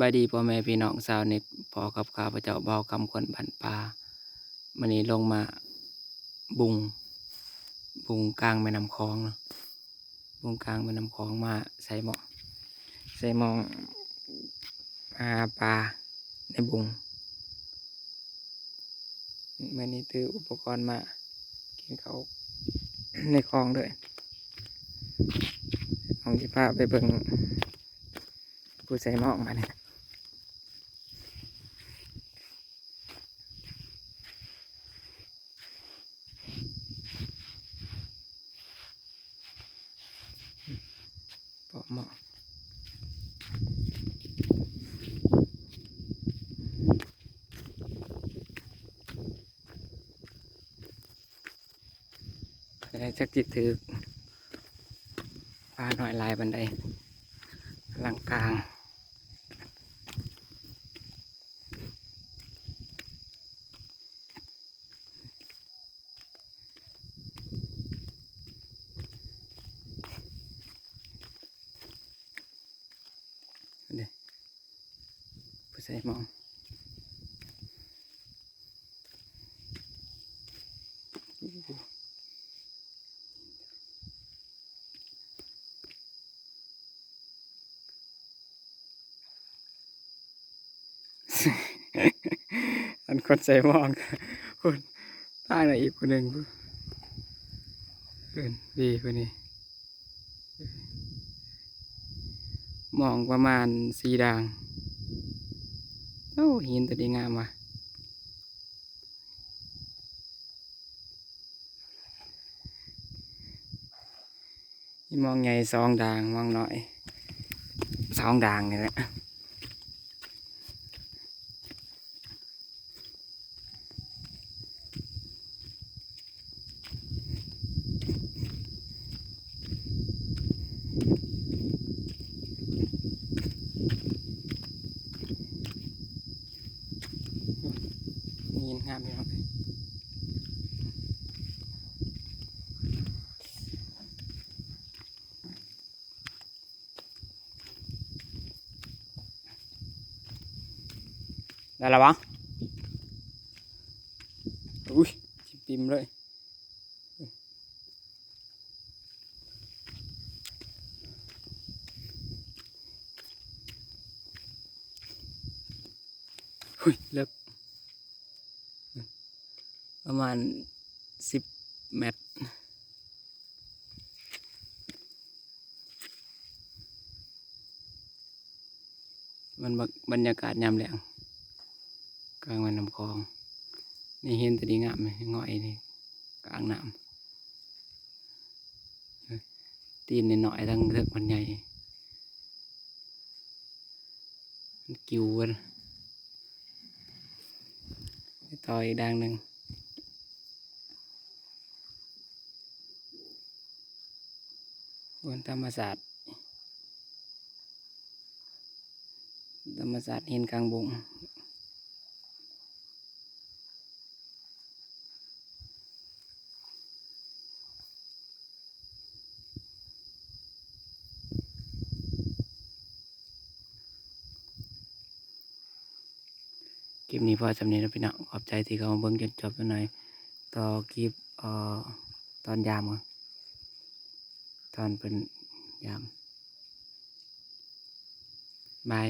บายดีพ่อแม่พี่น้องชาวเน็ตพอกับข้าพเจ้าเบาคำคนบันปลามันนี้ลงมาบุง บุงกลางแม่น้ำคลองเนาะบุงกลางแม่น้ำคลองมาใส่หมอใส่หมองหาปลาในบุงมันนี้ถืออุปกรณ์มากินเขาในคลองด้วยเอาที่พาไปเบิ่งผู้ใส่หมองมาเนี่ย ปอกหม้อได้จักจิตถือปลาหน่อยลายบันไดหลังกลาง ผู้ใส่หมองอันคนใส่หมองคนตายหน่อยอีกคนหนึ่งเพื่อนดีคนนี้หมองประมาณสีด่าง โอ้หินตัวดีงามว่ะมองใหญ่สองด่างมองน้อยสองด่างนี่แหละ มีหินงามอยู่ครับได้แล้ววะอุ้ยจิบปิมเลยอุ้ยเลิก ประมาณสิบเมตรมันบรรยากาศยามแลงกลางแม่น้ำคลอง นี่เห็นแต่ดีงามไหมง่อยนี่กลางน้ำตีนนิดหน่อยทั้งเลือกมันใหญ่มันกิวกันต่ออีกดังหนึ่ง บนธรรมศาสตร์ ธรรมศาสตร์เหินกลางบุงคลิปนี้พอสำเนียงพี่น้องขอบใจที่เขาเบิ่งจนจบหน่อย ต่อคลิปเอ่อตอนยามก่อน ตอนเป็นยามบาย